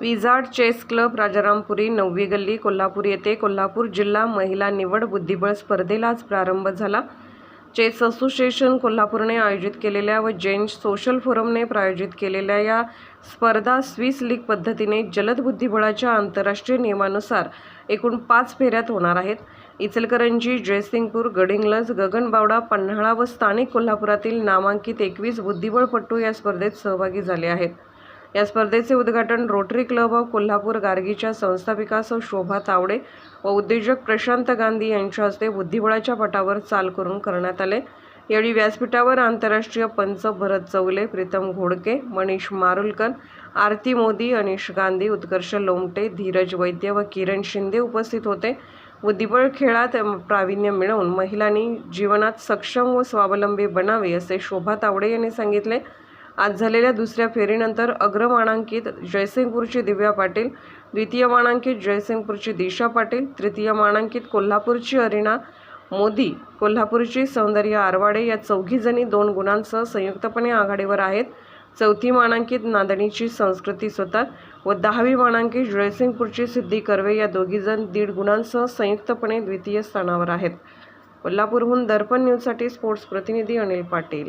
Wizard chess club Rajarampuri नववी गल्ली कोल्हापूर येथे कोल्हापूर जिल्हा महिला निवड बुद्धिबळ स्पर्धेलाच प्रारंभ झाला. चेस असोसिएशन कोल्हापूरने आयोजित केलेल्या व जैन सोशल फोरमने प्रायोजित केलेल्या या स्पर्धा स्विस लीग पद्धतीने जलद बुद्धिबळाच्या आंतरराष्ट्रीय नियमानुसार एकूण पाच फेऱ्यात होणार आहेत. इचलकरंजी जयसिंगपूर गडिंग्लज गगनबावडा पन्हाळा व स्थानिक कोल्हापुरातील नामांकित एकवीस बुद्धिबळपटू या स्पर्धेत सहभागी झाले आहेत. या स्पर्धेचे उद्घाटन रोटरी क्लब ऑफ कोल्हापूर गार्गीच्या संस्थापिका सौ शोभा तावडे व उद्योजक प्रशांत गांधी यांच्या हस्ते बुद्धिबळाच्या पटावर चाल करून करण्यात आले. यावेळी व्यासपीठावर आंतरराष्ट्रीय पंच भरत चौले प्रीतम घोडके मनीष मारुलकर आरती मोदी अनिश गांधी उत्कर्ष लोमटे धीरज वैद्य व किरण शिंदे उपस्थित होते. बुद्धिबळ खेळात प्रावीण्य मिळवून महिलांनी जीवनात सक्षम व स्वावलंबी बनावे असे शोभा तावडे यांनी सांगितले. आज झालेल्या दुसऱ्या फेरीनंतर अग्रमानांकित जयसिंगपूरची दिव्या पाटील द्वितीय मानांकित जयसिंगपूरची दिशा पाटील तृतीय मानांकित कोल्हापूरची अरिना मोदी कोल्हापूरची सौंदर्य आरवाडे या चौघीजणी दोन गुणांसह संयुक्तपणे आघाडीवर आहेत. चौथी मानांकित नांदणीची संस्कृती स्वतः व दहावी मानांकित जयसिंगपूरची सिद्धी कर्वे या दोघीजण दीड गुणांसह संयुक्तपणे द्वितीय स्थानावर आहेत. कोल्हापूरहून दर्पण न्यूजसाठी स्पोर्ट्स प्रतिनिधी अनिल पाटील.